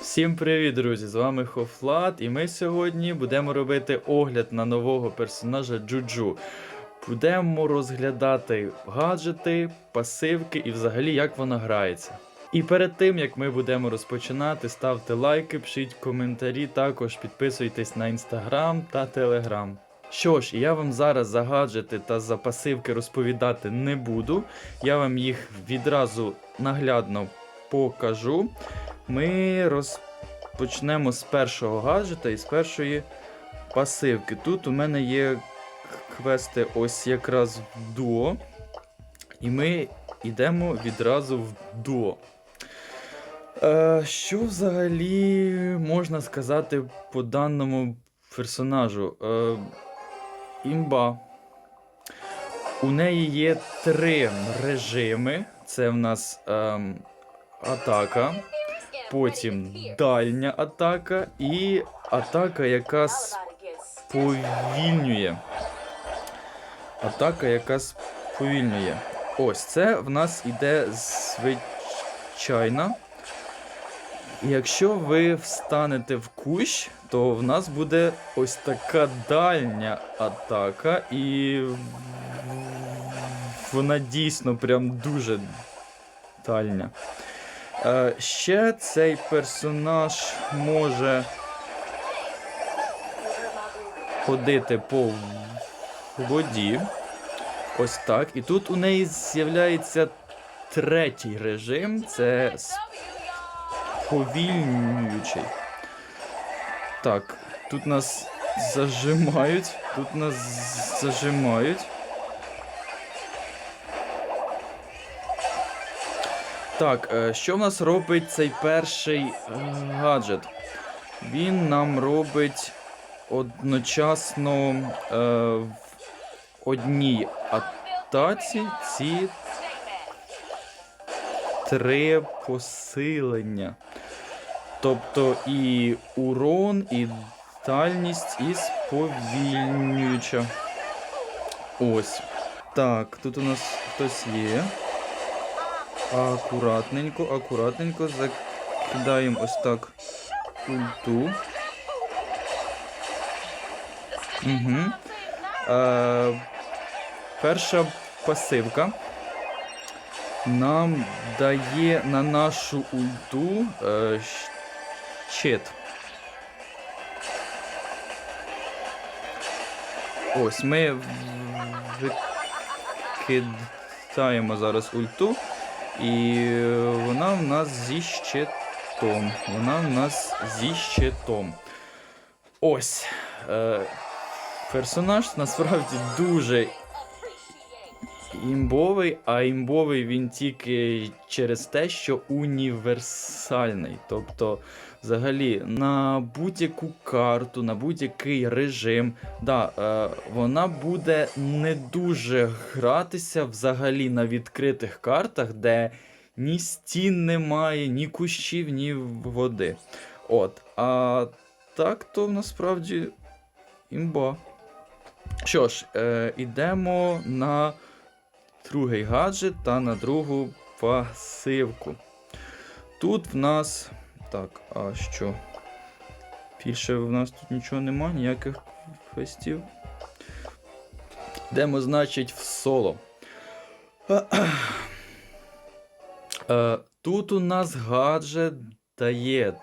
Всім привіт, друзі! З вами Хофлат, і ми сьогодні будемо робити огляд на нового персонажа Джуджу. Будемо розглядати гаджети, пасивки і взагалі як вона грається. І перед тим як ми будемо розпочинати, ставте лайки, пишіть коментарі, також підписуйтесь на інстаграм та телеграм. Що ж, я вам зараз за гаджети та за пасивки розповідати не буду. Я вам їх відразу наглядно покажу. Ми розпочнемо з першого гаджета і з першої пасивки. Тут у мене є квести ось якраз в дуо. І ми йдемо відразу в дуо. Е, що взагалі можна сказати по даному персонажу? Е, імба. У неї є три режими. Це в нас ем, атака, потім дальня атака і атака, яка сповільнює. Атака, яка сповільнює. Ось це в нас іде звичайна. Якщо ви встанете в кущ, то в нас буде ось така дальня атака, і вона дійсно прям дуже дальня. Е, ще цей персонаж може ходити по воді. Ось так. І тут у неї з'являється третій режим це сповільнюючий. Так, тут нас зажимають. Тут нас зажимають. Так, е, що в нас робить цей перший е, гаджет? Він нам робить одночасно е, в одній атаці ці три посилення. Тобто і урон, і дальність, і сповільнююча. Ось. Так, тут у нас хтось є. Акуратненько, акуратненько закидаємо ось так ульту. Угу. Е, перша пасивка нам дає на нашу ульту е, щит. Ось ми викидаємо зараз ульту. І вона в нас зі щитом. Вона в нас зі щитом. Ось. Е, персонаж насправді дуже імбовий, а імбовий він тільки через те, що універсальний. Тобто, взагалі, на будь-яку карту, на будь-який режим, да, е, вона буде не дуже гратися взагалі на відкритих картах, де ні стін немає, ні кущів, ні води. От. А так то насправді імба. Що ж, е, ідемо на другий гаджет та на другу пасивку. Тут в нас. Так, а що? Більше в нас тут нічого нема, ніяких квестів. Йдемо, значить, в соло. Е, Тут у нас гаджет дає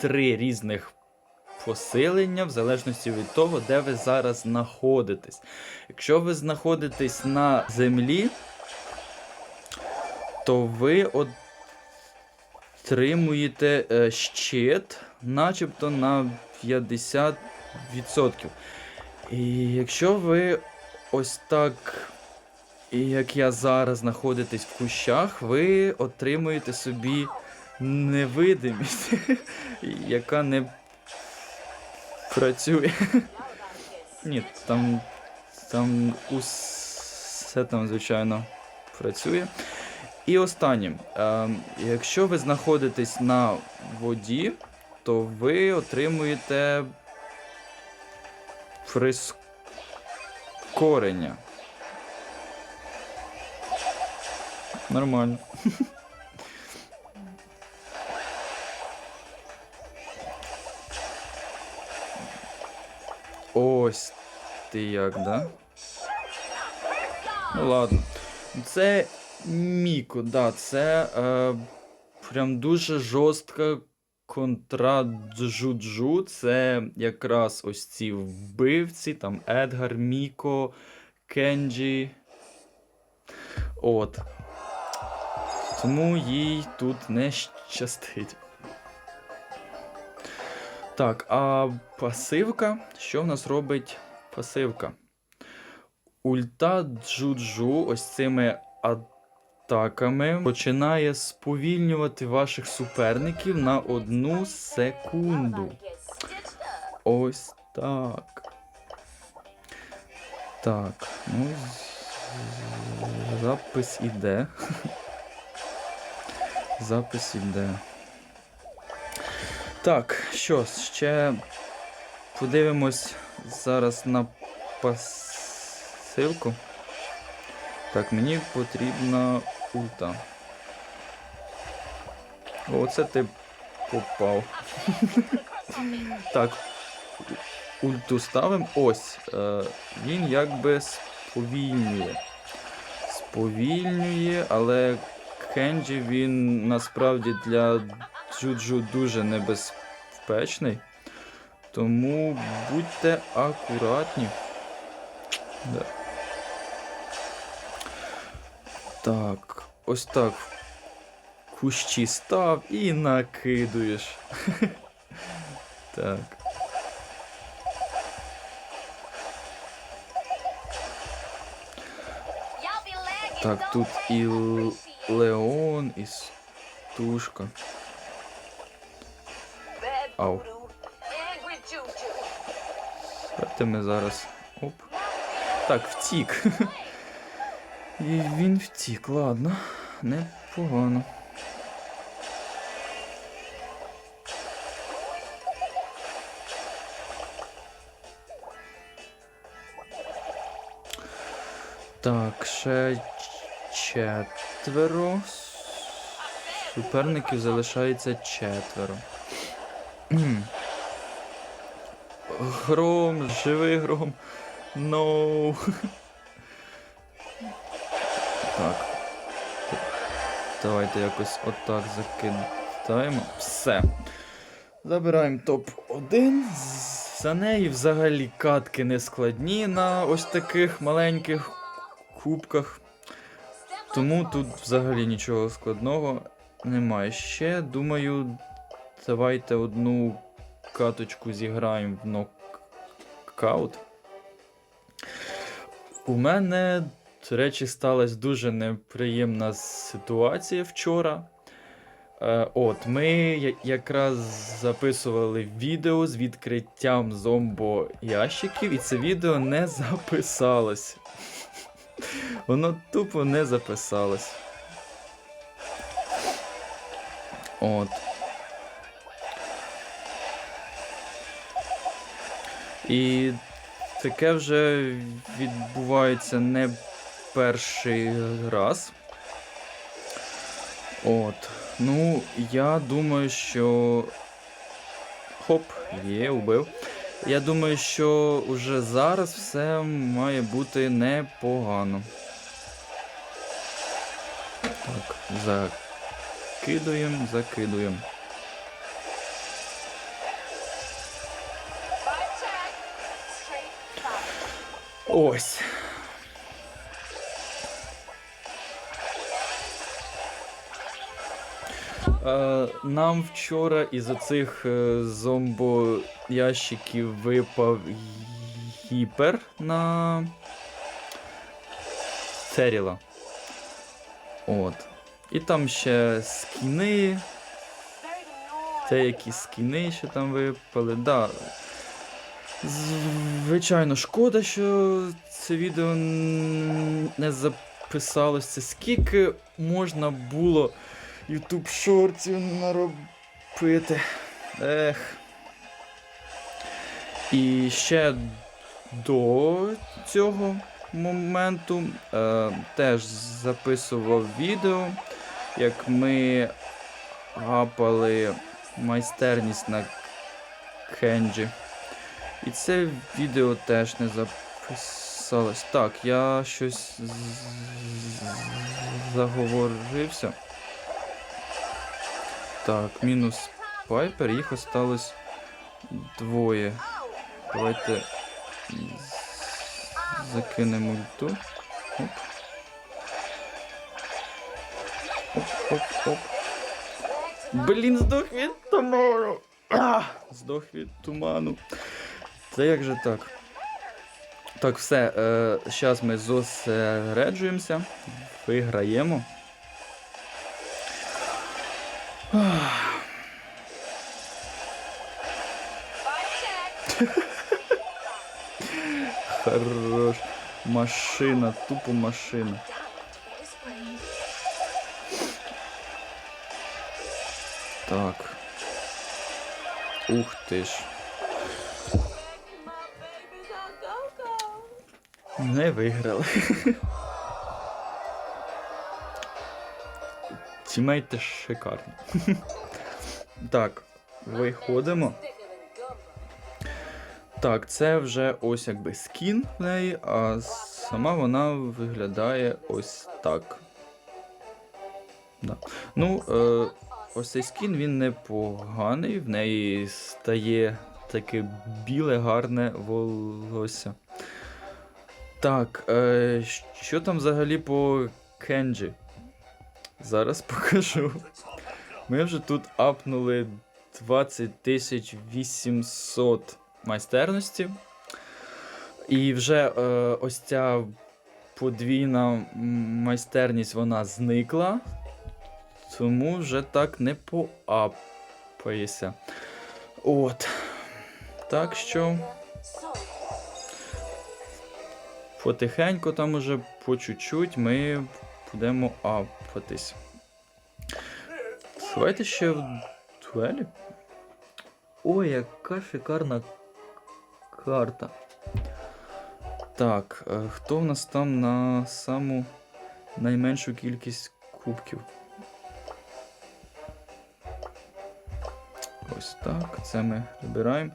три різних посилення в залежності від того, де ви зараз знаходитесь. Якщо ви знаходитесь на землі, то ви отримуєте е, щит, начебто на 50%. І якщо ви ось так, як я зараз знаходитесь в кущах, ви отримуєте собі невидимість, яка не працює. Ні, там, там усе там, звичайно, працює. І останнє, ем, якщо ви знаходитесь на воді, то ви отримуєте прискорення. Нормально. Ось ти як, да? Ну ладно. Це Міко, да, це е, прям дуже жорстка контра Джуджу. Це якраз ось ці вбивці, там Едгар, Міко, Кенджі. От. Тому їй тут не щастить. Так, а пасивка. Що в нас робить пасивка? Ульта Джуджу ось цими атаками починає сповільнювати ваших суперників на одну секунду. Ось так. Так, ну. Запис іде. Запис іде. Так, що, ще подивимось зараз на пасивку. Так, мені потрібна ульта. Оце ти попав. так, ульту ставимо. Ось. Е, він якби сповільнює. Сповільнює, але Кенджі він насправді для Джуджу дуже небезпечний. Тому будьте акуратні. Да. Так, ось так. Кущі став і накидуєш. так. Так, тут і Леон, і Стушка. Ау. Давайте ми зараз. Оп. Так, втік. І він втік, ладно. Непогано. Так, ще четверо. Суперників залишається четверо. Гром, живий гром. Ноу. Так. Давайте якось отак закидаємо. Все. Забираємо топ-1. За неї взагалі катки не складні на ось таких маленьких кубках. Тому тут взагалі нічого складного немає. Ще, думаю, давайте одну каточку зіграємо в нокаут. У мене, до речі, сталася дуже неприємна ситуація вчора. Е, От, ми якраз записували відео з відкриттям зомбо ящиків, і це відео не записалось. Воно тупо не записалось. От. І таке вже відбувається не перший раз. От. Ну, я думаю, що. Хоп, є, убив. Я думаю, що уже зараз все має бути непогано. Так, закидуємо, закидуємо. Ось. Нам вчора із оцих е, зомбо випав гіпер на Церіла. От. І там ще скіни. Деякі скіни ще там випали. Да. Звичайно, шкода, що це відео не записалось. Це скільки можна було YouTube шортів наробити. Ех. І ще до цього моменту е, теж записував відео, як ми гапали майстерність на Кенджі. І це відео теж не записалось. Так, я щось заговорився. Так, мінус Пайпер, їх осталось двоє. Давайте закинемо ульту. Оп. Оп, оп, оп. Блін, здох від туману. А, здох від туману. Це як же так? Так, все. Е, Зараз ми зосереджуємося, виграємо. Хорош. Машина, тупо машина. Так. Ух ти ж. Не виграли. Тімейте шикарно. так, виходимо. Так, це вже ось якби скін в неї, а сама вона виглядає ось так. Да. Ну, е, ось цей скін він непоганий, в неї стає таке біле, гарне волосся. Так, е, що там взагалі по Кенджі? Зараз покажу. Ми вже тут апнули 20 800 майстерності. І вже е, ось ця подвійна майстерність вона зникла. Тому вже так не поапаєшся. От. Так що. Потихеньку там уже по чуть-чуть ми будемо апатись. Давайте ще в дуелі. Ой, яка шикарна карта. Так, е, хто в нас там на саму найменшу кількість кубків? Ось так, це ми вибираємо.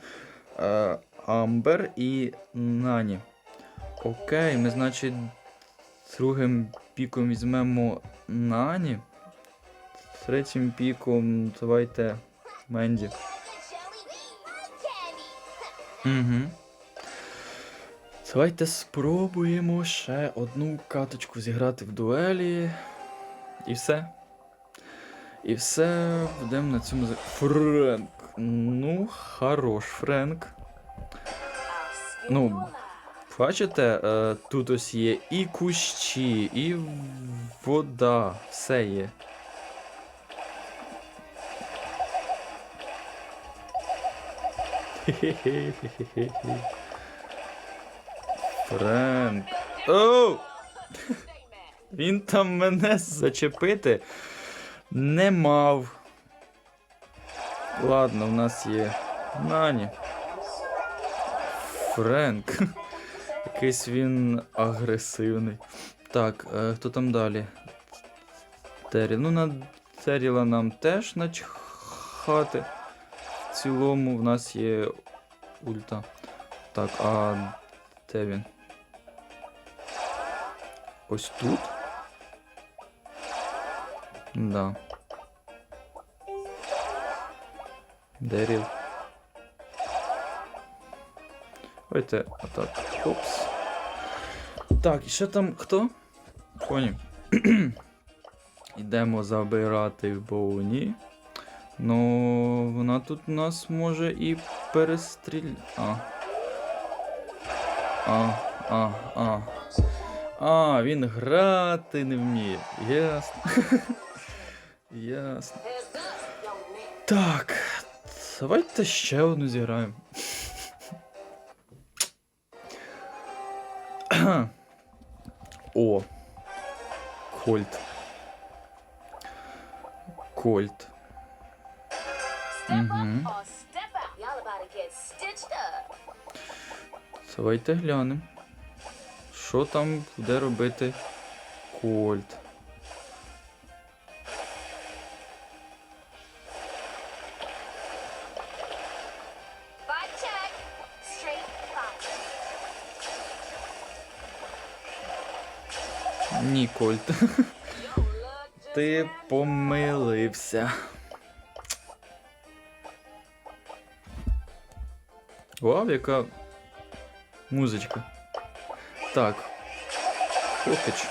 Е, Амбер і Нані. Окей, ми, значить, другим піком візьмемо Нані. Третім піком давайте Менді. Угу. Давайте спробуємо ще одну каточку зіграти в дуелі. І все. І все, будемо на цьому. за- Френк. Ну, хорош, Френк. Ну, Бачите, е, тут ось є і кущі, і вода, все є. Френк. Оу! Він там мене зачепити не мав. Ладно, в нас є Нані. Френк. Якийсь він агресивний. Так, е, хто там далі? Террі. Ну, на Терріла нам теж начхати. В цілому в нас є ульта. Так, а де він? Ось тут? Да. Деріл. Давайте отак. Опс. Так, і ще там хто? Поні. Йдемо забирати Боуні. Ну, вона тут нас може і перестріляти. А. А, а, а. А, він грати не вміє. Ясно. Ясно. Так. Давайте ще одну зіграємо. О. Кольт. Кольт. Угу. Давайте глянемо. Що там буде робити Кольт? Кольт. Ти помилився. Вау, яка музичка. Так. Хокач.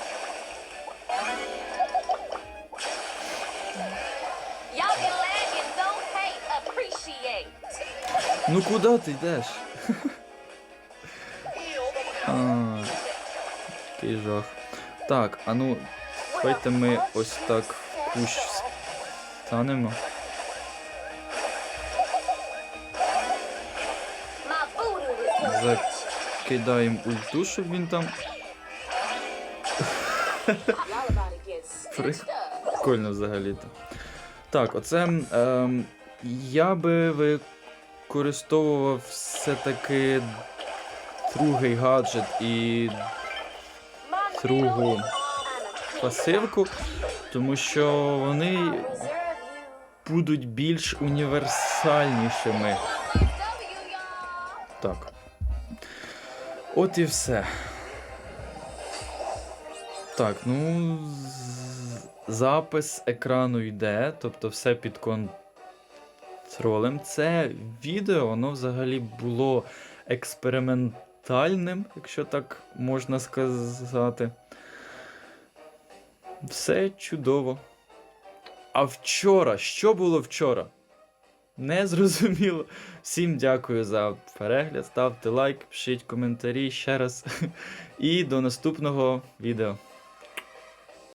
Ну куди ти йдеш? Який жах. Так, а ну, давайте ми ось так в кущ станемо. Закидаємо ульту, щоб він там. Прикольно взагалі-то. Так, оце. Ем, я би використовував все-таки другий гаджет і другу пасивку, тому що вони будуть більш універсальнішими. Так. От і все. Так, ну. Запис екрану йде, тобто все під контролем. Це відео, воно взагалі було експериментальним, якщо так можна сказати. Все чудово. А вчора, що було вчора? Не зрозуміло. Всім дякую за перегляд. Ставте лайк, пишіть коментарі ще раз. І до наступного відео.